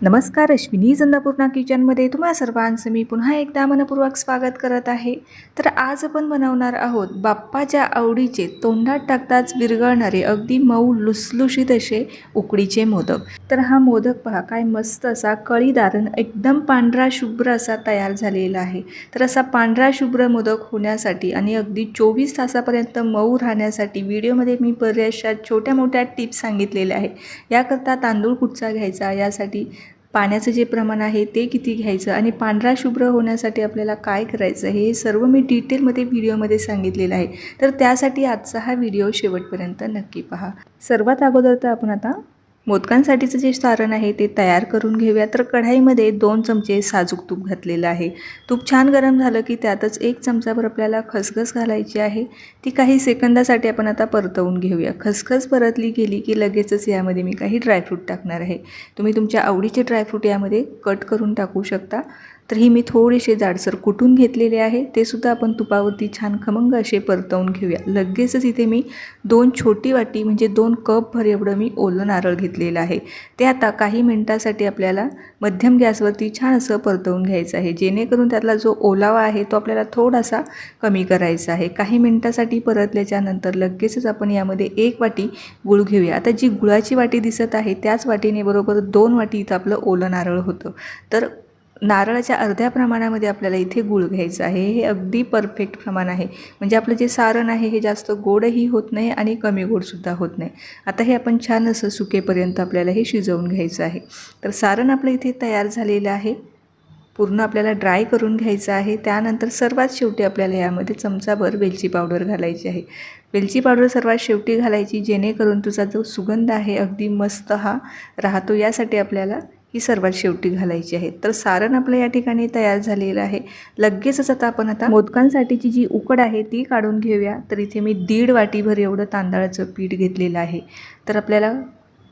नमस्कार अश्विनी चंदापूर्णा किचनमध्ये तुम्हा सर्वांचं मी पुन्हा एकदा मनपूर्वक स्वागत करत आहे. तर आज आपण बनवणार आहोत बाप्पाच्या आवडीचे तोंडात टाकताच विरघळणारे अगदी मऊ लुसलुशीत असे उकडीचे मोदक. तर हा मोदक पहा काय मस्त असा कळीदारण एकदम पांढरा शुभ्र असा तयार झालेला आहे. तर असा पांढरा शुभ्र मोदक होण्यासाठी आणि अगदी चोवीस तासापर्यंत मऊ राहण्यासाठी व्हिडिओमध्ये मी बऱ्याचशा छोट्या मोठ्या टिप्स सांगितलेल्या आहे याकरता तांदूळ कुठचा घ्यायचा? यासाठी पाण्याचं जे प्रमाण आहे ते किती घ्यायचं आणि पांढरा शुभ्र होण्यासाठी आपल्याला काय करायचं हे सर्व मी डिटेलमध्ये व्हिडिओमध्ये सांगितलेलं आहे. तर त्यासाठी आजचा हा व्हिडिओ शेवटपर्यंत नक्की पहा. सर्वात अगोदर तर आपण आता मोदकांसाठीचं जे सारण आहे ते तयार करून घेऊया. तर कढाईमध्ये दोन चमचे साजूक तूप घातलेलं आहे. तूप छान गरम झालं की त्यातच एक चमचाभर आपल्याला खसखस घालायची आहे. ती काही सेकंदासाठी आपण आता परतवून घेऊया. खसखस परतली गेली की लगेचच यामध्ये मी काही ड्रायफ्रूट टाकणार आहे. तुम्ही तुमच्या आवडीचे ड्रायफ्रूट यामध्ये कट करून टाकू शकता. तर ही मी थोडेसे जाडसर कुटून घेतलेले आहे ते सुद्धा आपण तुपावरती छान खमंग असे परतवून घेऊया. लगेचच इथे मी दोन छोटी वाटी म्हणजे दोन कप भर एवढं मी ओलं नारळ घेतलेलं आहे. ते आता काही मिनटासाठी आपल्याला मध्यम गॅसवरती छान असं परतवून घ्यायचं आहे. जेणेकरून त्यातला जो ओलावा आहे तो आपल्याला थोडासा कमी करायचा आहे. काही मिनटासाठी परतल्याच्यानंतर लगेचच आपण यामध्ये एक वाटी गुळ घेऊया. आता जी गुळाची वाटी दिसत आहे त्याच वाटीने बरोबर दोन वाटी इथं आपलं ओलं नारळ होतं. तर नारळाच्या अर्ध्या प्रमाणामध्ये आपल्याला इथे गूळ घ्यायचं आहे. हे अगदी परफेक्ट प्रमाण आहे. म्हणजे आपलं जे सारण आहे हे जास्त गोडही होत नाही आणि कमी गोडसुद्धा होत नाही. आता हे आपण छान असं सुकेपर्यंत आपल्याला हे शिजवून घ्यायचं आहे. तर सारण आपलं इथे तयार झालेलं आहे. पूर्ण आपल्याला ड्राय करून घ्यायचं आहे. त्यानंतर सर्वात शेवटी आपल्याला यामध्ये चमचाभर वेलची पावडर घालायची आहे. वेलची पावडर सर्वात शेवटी घालायची जेणेकरून तुझा जो सुगंध आहे अगदी मस्त हा राहतो. यासाठी आपल्याला ही सर्वात शेवटी घालायची आहे. तर सारण आपलं या ठिकाणी तयार झालेलं आहे. लगेचच आता आपण आता मोदकांसाठीची जी उकड आहे ती काढून घेऊया. तर इथे मी दीड वाटीभर एवढं तांदळाचं पीठ घेतलेलं आहे. तर आपल्याला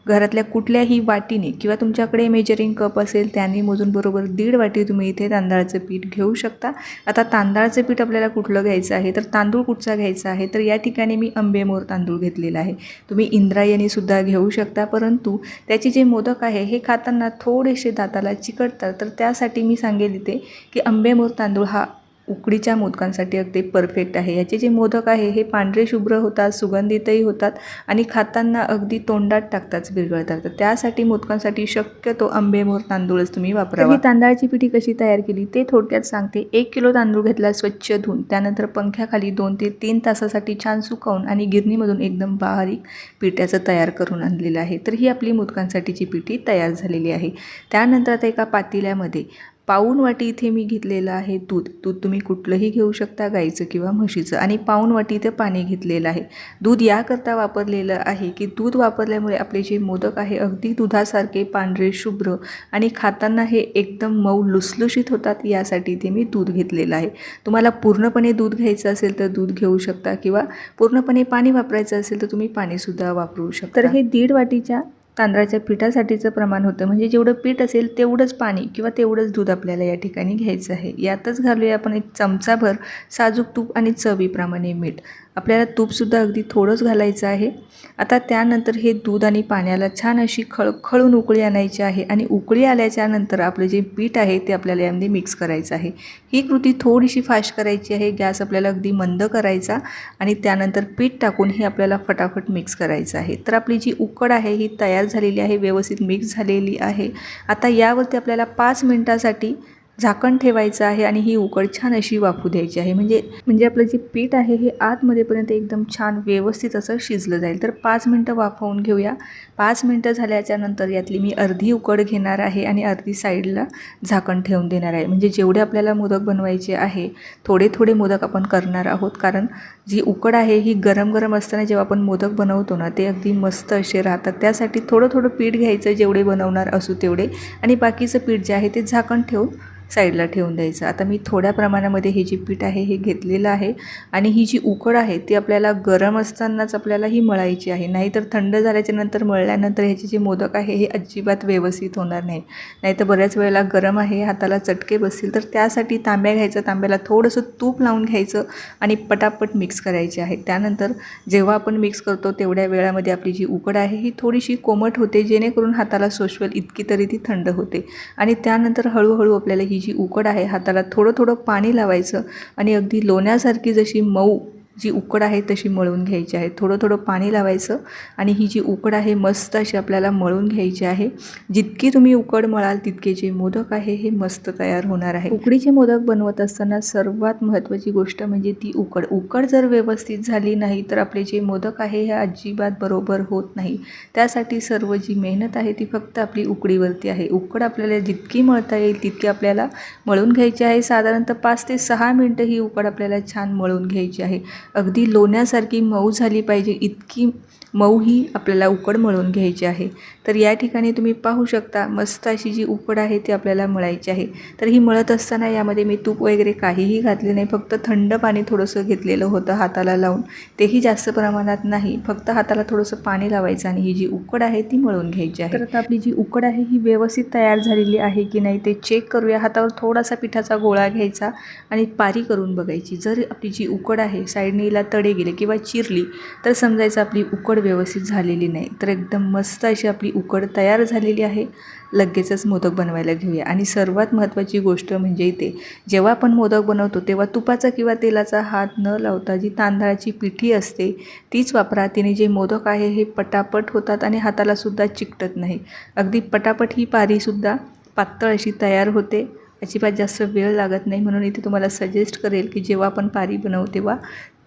घरातल्या कुठल्याही वाटीने किंवा तुमच्याकडे मेजरिंग कप असेल त्याने मोजून बरोबर दीड वाटी तुम्ही इथे तांदळाचं पीठ घेऊ शकता. आता तांदळाचं पीठ आपल्याला कुठलं घ्यायचं आहे? तर तांदूळ कुठचा घ्यायचा आहे? तर या ठिकाणी मी आंबेमोर तांदूळ घेतलेला आहे. तुम्ही इंद्रायणीसुद्धा घेऊ शकता परंतु त्याचे जे मोदक आहे हे खाताना थोडेसे दाताला चिकटतात. तर त्यासाठी मी सांगेल इथे की आंबेमोर तांदूळ हा उकडीच्या मोदकांसाठी अगदी परफेक्ट आहे. याचे जे मोदक आहे हे पांढरे शुभ्र होतात सुगंधितही होतात आणि खाताना अगदी तोंडात टाकताच विरघळतात तर त्यासाठी मोदकांसाठी शक्यतो आंबेमोर तांदूळच तुम्ही वापरा ही तांदळाची पिठी कशी तयार केली? ते थोडक्यात सांगते. एक किलो तांदूळ घेतला स्वच्छ धुवून त्यानंतर पंख्याखाली दोन ते तीन तासासाठी छान सुकवून आणि गिरणीमधून एकदम बारीक पिठ्याचं तयार करून आणलेलं आहे. तर ही आपली मोदकांसाठीची पिठी तयार झालेली आहे. त्यानंतर आता एका पातेल्यामध्ये पाऊण वाटी इथे मी घेतलेलं आहे दूध. दूध तुम्ही कुठलंही घेऊ शकता गाईचं किंवा म्हशीचं. आणि पाऊण वाटी इथे पाणी घेतलेलं आहे. दूध याकरता वापरलेलं आहे की दूध वापरल्यामुळे आपले जे मोदक आहे अगदी दुधासारखे पांढरे शुभ्र आणि खाताना हे एकदम मऊ लुसलुशीत होतात यासाठी इथे मी दूध घेतलेलं आहे. तुम्हाला पूर्णपणे दूध घ्यायचं असेल तर दूध घेऊ शकता किंवा पूर्णपणे पाणी वापरायचं असेल तर तुम्ही पाणीसुद्धा वापरू शकता. तर हे दीड वाटीच्या तांदळाच्या पिठासाठीचं प्रमाण होतं. म्हणजे जेवढं पीठ असेल तेवढंच पाणी किंवा तेवढंच दूध आपल्याला या ठिकाणी घ्यायचं आहे. यातच घालूया आपण एक चमचाभर साजूक तूप आणि चवीप्रमाणे मीठ. आपल्याला तूपसुद्धा अगदी थोडंच घालायचं आहे. आता त्यानंतर हे दूध आणि पाण्याला छान अशी खळखळून उकळी आणायची आहे आणि उकळी आल्याच्यानंतर आपलं जे पीठ आहे ते आपल्याला यामध्ये मिक्स करायचं आहे. ही कृती थोडीशी फास्ट करायची आहे गॅस आपल्याला अगदी मंद करायचा आणि त्यानंतर पीठ टाकून हे आपल्याला फटाफट मिक्स करायचं आहे. तर आपली जी उकड आहे ही तयार झालेली आहे व्यवस्थित मिक्स झालेली आहे. आता यावरती आपल्याला पाच मिनटासाठी झाकण ठेवायचं आहे आणि ही उकड छान अशी वाफू द्यायची आहे. म्हणजे म्हणजे आपलं जे पीठ आहे हे आतमध्येपर्यंत एकदम छान व्यवस्थित असं शिजलं जाईल. तर पाच मिनटं वाफवून घेऊया. पाच मिनटं झाल्याच्यानंतर यातली मी अर्धी उकड घेणार आहे आणि अर्धी साईडला झाकण ठेवून देणार आहे. म्हणजे जेवढे आपल्याला मोदक बनवायचे आहे थोडे थोडे मोदक आपण करणार आहोत. कारण जी उकड आहे ही गरम गरम असताना जेव्हा आपण मोदक बनवतो ना ते अगदी मस्त असे राहतात. त्यासाठी थोडं थोडं पीठ घ्यायचं जेवढे बनवणार असू तेवढे. आणि बाकीचं पीठ जे आहे ते झाकण ठेवून साईडला ठेवून द्यायचं. आता मी थोड्या प्रमाणामध्ये हे जे पीठ आहे हे घेतलेलं आहे आणि ही जी उकड आहे ती आपल्याला गरम असतानाच आपल्याला ही मळायची आहे. नाहीतर थंड झाल्याच्यानंतर मळल्यानंतर ह्याचे जे मोदक आहे हे अजिबात व्यवस्थित होणार नाही. नाहीतर बऱ्याच वेळेला गरम आहे हाताला चटके बसतील तर त्यासाठी तांब्या घ्यायचं. तांब्याला थोडंसं तूप लावून घ्यायचं आणि पटापट मिक्स करायचे आहे. त्यानंतर जेव्हा आपण मिक्स करतो तेवढ्या वेळामध्ये आपली जी उकड आहे ही थोडीशी कोमट होते जेणेकरून हाताला सोशवेल इतकी तरी ती थंड होते. आणि त्यानंतर हळूहळू आपल्याला ही जी उकड आहे हाताला थोडं थोडं पाणी लावायचं आणि अगदी लोण्यासारखी जशी मऊ जी उकड आहे तशी मळून घ्यायची आहे. थोडं थोडं पाणी लावायचं आणि ही जी उकड आहे मस्त अशी आपल्याला मळून घ्यायची आहे. जितकी तुम्ही उकड मळाल तितके जे मोदक आहे हे मस्त तयार होणार आहे. उकडीचे मोदक बनवत असताना सर्वात महत्त्वाची गोष्ट म्हणजे ती उकड. उकड जर व्यवस्थित झाली नाही तर आपले जे मोदक आहे हे अजिबात बरोबर होत नाही. त्यासाठी सर्व जी मेहनत आहे ती फक्त आपली उकडीवरती आहे. उकड आपल्याला जितकी मळता येईल तितकी आपल्याला मळून घ्यायची आहे. साधारणतः पाच ते सहा मिनटं ही उकड आपल्याला छान मळून घ्यायची आहे. अगदी लोण्यासारखी मऊ झाली पाहिजे इतकी मऊ ही आपल्याला उकड मळून घ्यायची आहे. तर या ठिकाणी तुम्ही पाहू शकता मस्त अशी जी उकड आहे ती आपल्याला मळायची आहे. तर ही मळत असताना यामध्ये मी तूप वगैरे काहीही घातले नाही फक्त थंड पाणी थोडंसं घेतलेलं होतं हाताला लावून. तेही जास्त प्रमाणात नाही फक्त हाताला थोडंसं पाणी लावायचं आणि ही जी उकड आहे ती मळून घ्यायची आहे. तर आता आपली जी उकड आहे ही व्यवस्थित तयार झालेली आहे की नाही ते चेक करूया. हातावर थोडासा पिठाचा गोळा घ्यायचा आणि पारी करून बघायची. जर आपली जी उकड आहे साईड साईडनीला तडे गेले किंवा चिरली तर समजायचं आपली उकड व्यवस्थित झालेली नाही. तर एकदम मस्त अशी आपली उकड तयार झालेली आहे. लगेचच मोदक बनवायला घेऊया. आणि सर्वात महत्त्वाची गोष्ट म्हणजे इथे जेव्हा आपण मोदक बनवतो तेव्हा तुपाचा किंवा तेलाचा हात न लावता जी तांदळाची पिठी असते तीच वापरा. तिने जे मोदक आहे हे पटापट होतात आणि हातालासुद्धा चिकटत नाही. अगदी पटापट ही पारीसुद्धा पातळ अशी तयार होते. अजिबात जास्त वेळ लागत नाही. म्हणून इथे तुम्हाला सजेस्ट करेल की जेव्हा आपण पारी बनवू तेव्हा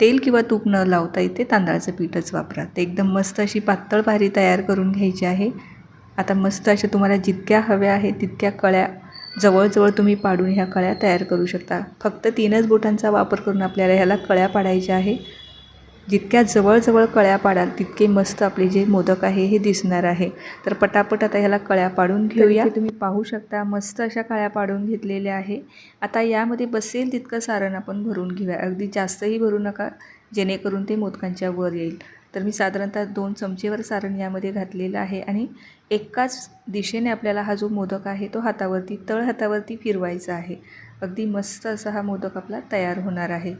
तेल किंवा तूप न लावता इथे तांदळाचं पीठच वापरा. ते एकदम मस्त अशी पातळ पारी तयार करून घ्यायची आहे. आता मस्त अशा तुम्हाला जितक्या हव्या आहेत तितक्या कळ्या जवळजवळ तुम्ही पाडून ह्या कळ्या तयार करू शकता. फक्त तीनच बोटांचा वापर करून आपल्याला ह्याला कळ्या पाडायच्या आहे. जितक्या जवळजवळ कळ्या पाडाल तितके मस्त आपले जे मोदक आहे हे दिसणार आहे. तर पटापट आता ह्याला कळ्या पाडून घेऊया. तुम्ही पाहू शकता मस्त अशा कळ्या पाडून घेतलेल्या आहे. आता यामध्ये बसेल तितकं सारण आपण भरून घेऊया. अगदी जास्तही भरू नका जेणेकरून ते मोदकांच्या वर येईल. तर मी साधारणतः दोन चमचेवर सारण यामध्ये घातलेलं आहे आणि एकाच दिशेने आपल्याला हा जो मोदक आहे तो हातावरती तळ हातावरती फिरवायचा आहे. अगदी मस्त असा हा मोदक आपला तयार होणार आहे.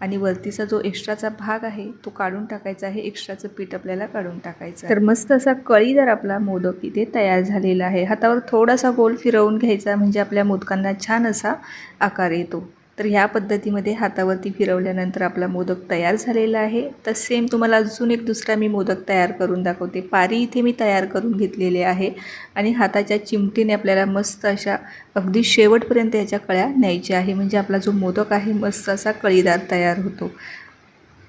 आणि वरतीचा जो एक्स्ट्राचा भाग आहे तो काढून टाकायचा आहे. एक्स्ट्राचं पीठ आपल्याला काढून टाकायचं तर मस्त असा कळीदार आपला मोदक इथे तयार झालेला आहे. हातावर थोडासा गोल फिरवून घ्यायचा म्हणजे आपल्या मोदकांना छान असा आकार येतो. तर ह्या पद्धतीमध्ये हातावरती फिरवल्यानंतर आपला मोदक तयार झालेला आहे. तर सेम तुम्हाला अजून एक दुसरा मी मोदक तयार करून दाखवते. पारी इथे मी तयार करून घेतलेले आहे आणि हाताच्या चिमटीने आपल्याला मस्त अशा अगदी शेवटपर्यंत याच्या कळ्या न्यायच्या आहे. म्हणजे आपला जो मोदक आहे मस्त असा कळीदार तयार होतो.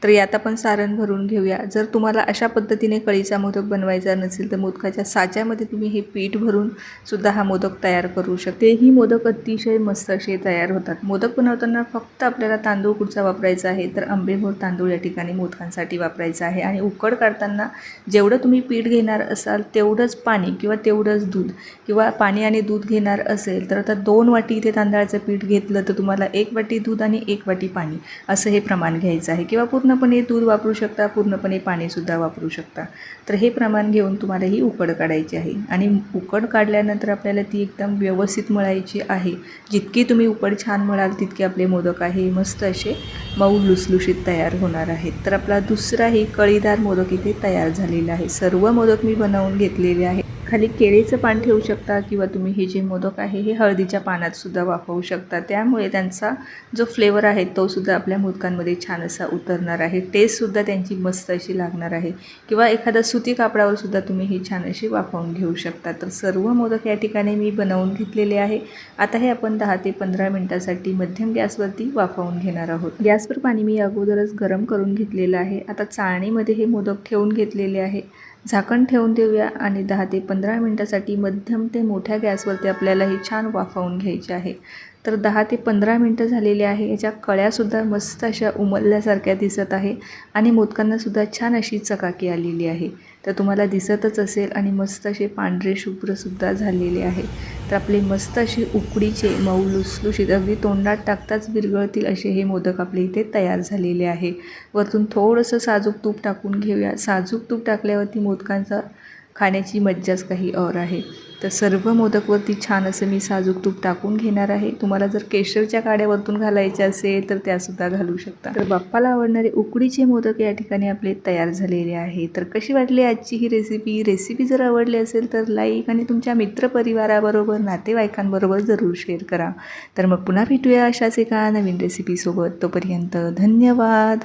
तर यात आपण सारण भरून घेऊया. जर तुम्हाला अशा पद्धतीने कळीचा मोदक बनवायचा नसेल तर मोदकाच्या साच्यामध्ये तुम्ही हे पीठ भरून सुद्धा हा मोदक तयार करू शकते. ही मोदक अतिशय मस्त असे तयार होतात. मोदक बनवताना फक्त आपल्याला तांदूळ कुठचा वापरायचा आहे तर आंबेमोर तांदूळ या ठिकाणी मोदकांसाठी वापरायचा आहे. आणि उकड काढताना जेवढं तुम्ही पीठ घेणार असाल तेवढंच पाणी किंवा तेवढंच दूध किंवा पाणी आणि दूध घेणार असेल तर आता दोन वाटी इथे तांदळाचं पीठ घेतलं तर तुम्हाला एक वाटी दूध आणि एक वाटी पाणी असं हे प्रमाण घ्यायचं आहे. किंवा पूर्ण पूर्णपणे दूध वापरू शकता पूर्णपणे पाणीसुद्धा वापरू शकता. तर हे प्रमाण घेऊन तुम्हाला ही उकड काढायची आहे. आणि उकड काढल्यानंतर आपल्याला ती एकदम व्यवस्थित मळायची आहे. जितकी तुम्ही उकड छान मळाल तितके आपले मोदक आहे मस्त असे मऊ लुसलुशीत तयार होणार आहेत. तर आपला दुसराही कळीदार मोदक इथे तयार झालेला आहे. सर्व मोदक मी बनवून घेतलेले आहे खाली केळीचं पान ठेवू शकता किंवा तुम्ही हे जे मोदक आहे हे हळदीच्या पानात सुद्धा वापरू शकता. त्यामुळे त्यांचा जो फ्लेवर आहे तो सुद्धा आपल्या मोदकांमध्ये छान असा उतरणार आहे. टेस्टसुद्धा त्यांची मस्त अशी लागणार आहे. किंवा एखादा सुती कापडावर सुद्धा तुम्ही हे छान अशी वाफवून घेऊ शकता. तर सर्व मोदक या ठिकाणी मी बनवून घेतलेले आहे. आता हे आपण दहा ते पंधरा मिनटासाठी मध्यम गॅसवरती वाफवून घेणार आहोत. गॅसवर पाणी मी अगोदरच गरम करून घेतलेलं आहे. आता चाळणीमध्ये हे मोदक ठेवून घेतलेले आहे. झाकण ठेवून देऊया आणि दहा ते पंधरा मिनटासाठी मध्यम ते मोठ्या गॅसवरती आपल्याला हे छान वाफवून घ्यायचे आहे. तर दहा ते पंधरा मिनटं झालेली आहे. याच्या कळ्यासुद्धा मस्त अशा उमलल्यासारख्या दिसत आहे आणि मोदकांनासुद्धा छान अशी चकाकी आलेली आहे. तर तुम्हाला दिसतच असेल आणि मस्त असे पांढरे शुभ्रसुद्धा झालेले आहे. तर आपले मस्त असे उकडीचे मऊ लुसलुशीत अगदी तोंडात टाकताच विरघळतील असे हे मोदक आपले इथे तयार झालेले आहे. वरतून थोडंसं साजूक तूप टाकून घेऊया. साजूक तूप टाकल्यावरती मोदकांचा खाण्याची मज्जाच काही और आहे. तर सर्व मोदकवरती छान असं मी साजूक तूप टाकून घेणार आहे. तुम्हाला जर केशरच्या काड्यावरतून घालायचे असेल तर त्यासुद्धा घालू शकता. तर बाप्पाला आवडणारे उकडीचे मोदक या ठिकाणी आपले तयार झालेले आहे तर कशी वाटली आजची ही रेसिपी रेसिपी जर आवडली असेल तर लाईक आणि तुमच्या मित्रपरिवाराबरोबर नातेवाईकांबरोबर जरूर शेअर करा. तर मग पुन्हा भेटूया अशाच एका नवीन रेसिपीसोबत तोपर्यंत धन्यवाद.